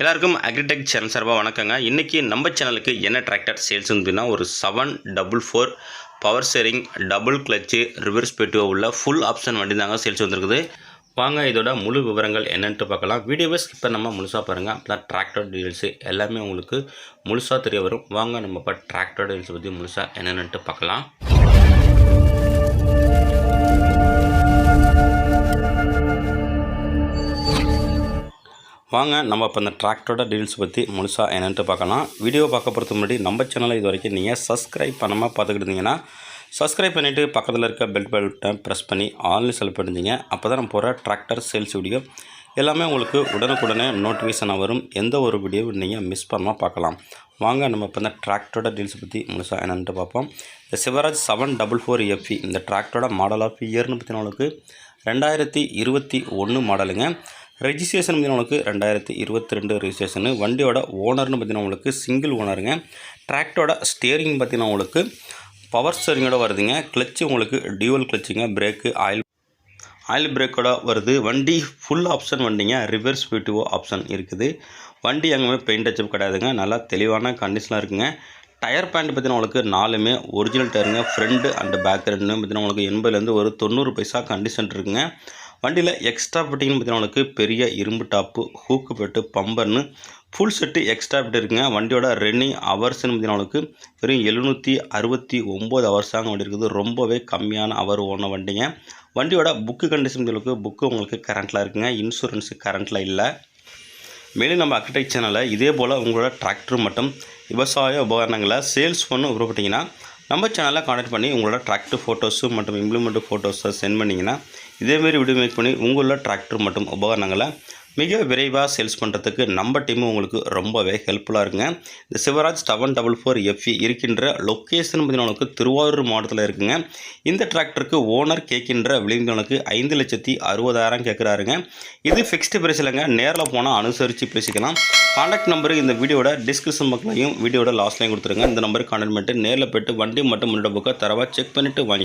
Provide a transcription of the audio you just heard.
எல்லாருக்கும் agritech channel சார்பாக வணக்கங்க. இன்றைக்கி நம்ம சேனலுக்கு என்ன டிராக்டர் சேல்ஸ் அப்படின்னா ஒரு seven double four power steering double clutch reverse பெட்டுவோ உள்ள ஃபுல் ஆப்ஷன் வண்டி தாங்க சேல்ஸ் வந்திருக்குது. வாங்க இதோட முழு விவரங்கள் என்னென்ட்டு பார்க்கலாம். வீடியோவை ஸ்கிப் நம்ம முழுசாக பாருங்கள் அப்போ டிராக்டர் டீடைல்ஸு எல்லாமே உங்களுக்கு முழுசாக தெரிய வரும். வாங்க நம்ம இப்போ டிராக்டர் டீடைல்ஸ் பற்றி முழுசாக என்னென்னட்டு பார்க்கலாம். வாங்க நம்ம இப்போ இந்த டிராக்டரோட டீல்ஸ் பற்றி முழுசாக என்னென்ட்டு பார்க்கலாம். வீடியோ பார்க்க போகிறதுக்கு முன்னாடி நம்ம சேனலை இது வரைக்கும் நீங்கள் சப்ஸ்கிரைப் பண்ணாமல் பார்த்துக்கிட்டிங்கன்னா சப்ஸ்கிரைப் பண்ணிவிட்டு பக்கத்தில் இருக்க பெல் பட்டனை ப்ரெஸ் பண்ணி ஆன்லைன் செலக்ட் பண்ணிட்டீங்க அப்போ தான் நம்ம போகிற டிராக்டர் சேல்ஸ் வீடியோ எல்லாமே உங்களுக்கு உடனுக்குடனே நோட்டிஃபிகேஷனாக வரும். எந்த ஒரு வீடியோவும் நீங்கள் மிஸ் பண்ணாமல் பார்க்கலாம். வாங்க நம்ம இப்போ இந்த டிராக்டரோட டீல்ஸ் பற்றி முழுசாக என்னென்ட்டு பார்ப்போம். இந்த Swaraj seven double four FE இந்த டிராக்டரோட மாடல் ஆஃப் இயர்னு பற்றி நம்மளுக்கு ரெண்டாயிரத்தி இருபத்தி ஒன்று மாடலுங்க ரெஜிஸ்ட்ரேஷன் பார்த்தீங்கன்னா உங்களுக்கு ரெண்டாயிரத்தி இருபத்தி ரெண்டு ரெஜிஸ்ட்ரேஷனு வண்டியோட ஓனர்னு பார்த்தீங்கன்னா உங்களுக்கு சிங்கிள் ஓனருங்க டிராக்டரோட ஸ்டியரிங் பார்த்தீங்கன்னா உங்களுக்கு பவர் ஸ்டியரிங்கோட வருதுங்க. கிளச்சு உங்களுக்கு டியூவல் கிளச்சுங்க பிரேக்கு ஆயில் ஆயில் பிரேக்கோட வருது. வண்டி ஃபுல் ஆப்ஷன் வண்டிங்க. ரிவர்ஸ் பிடிஓ ஆப்ஷன் இருக்குது. வண்டி எங்கேயுமே பெயிண்ட் அச்சப் கிடையாதுங்க. நல்லா தெளிவான கண்டிஷனாக இருக்குங்க. டயர் பேண்ட் பார்த்தீங்கன்னா உங்களுக்கு நாலுமே ஒரிஜினல் டயருங்க ஃப்ரண்ட் அண்ட் பேக் ரெண்டுமே பார்த்தீங்கன்னா உங்களுக்கு எண்பதுலேருந்து ஒரு தொண்ணூறு பைசா கண்டிஷன் இருக்குங்க. வண்டியில் எக்ஸ்ட்ரா ஃபிட்டிங்னு பார்த்தீங்கன்னா உனக்கு பெரிய இரும்பு டாப்பு ஹூக்கு பெட்டு பம்பர்னு ஃபுல் செட்டு எக்ஸ்ட்ரா ஃபிட் இருக்குங்க. வண்டியோட ரன்னிங் ஹவர்ஸ்னு பார்த்தீங்கன்னா உங்களுக்கு வெறும் எழுநூற்றி அறுபத்தி ஒம்பது ஹவர்ஸாங்க வண்டி இருக்குது. ரொம்பவே கம்மியான ஹவர் ஓன வண்டிங்க. வண்டியோட புக்கு கண்டிஷன் உங்களுக்கு புக்கு உங்களுக்கு கரண்ட்டில் இருக்குங்க. இன்சூரன்ஸு கரண்ட்டில் இல்லை. மேலும் நம்ம அக்ரிடெக் சேனலில் இதே போல் உங்களோட டிராக்டர் மற்றும் விவசாய உபகரணங்களை சேல்ஸ் பண்ண விருப்பப்பட்டீங்கன்னா நம்ம சேனலில் கான்டாக்ட் பண்ணி உங்களோட டிராக்டர் ஃபோட்டோஸும் மற்றும் இம்ப்ளிமெண்ட் ஃபோட்டோஸை சென்ட் பண்ணிங்கன்னா இதேமாரி வீடியோ மேக் பண்ணி உங்களோட டிராக்டர் மற்றும் உபகரணங்களை மிக விரைவாக சேல்ஸ் பண்ணுறதுக்கு நம்ம டீமும் உங்களுக்கு ரொம்பவே ஹெல்ப்ஃபுல்லாக இருக்குங்க. இந்த Swaraj seven double four FE இருக்கின்ற லொக்கேஷன் பார்த்தீங்கன்னா திருவாரூர் மாவட்டத்தில் இருக்குங்க. இந்த டிராக்டருக்கு ஓனர் கேட்கின்ற விளைந்தவனுக்கு ஐந்து லட்சத்தி அறுபதாயிரம் கேட்குறாருங்க. இது ஃபிக்ஸ்டு பிரைஸ் இல்லைங்க. நேரில் போனால் அனுசரித்து பேசிக்கலாம். காண்டாக்ட் நம்பரு இந்த வீடியோட டிஸ்கிரிப்ஷன் பக்கலையும் வீடியோட லாஸ்ட்லையும் கொடுத்துருங்க. இந்த நம்பருக்கு கான்டாக்ட் பண்ணிட்டு நேரில் போய்ட்டு வண்டி மட்டும் முன்னோட புக்கை தரவாக செக் பண்ணிவிட்டு வாங்கி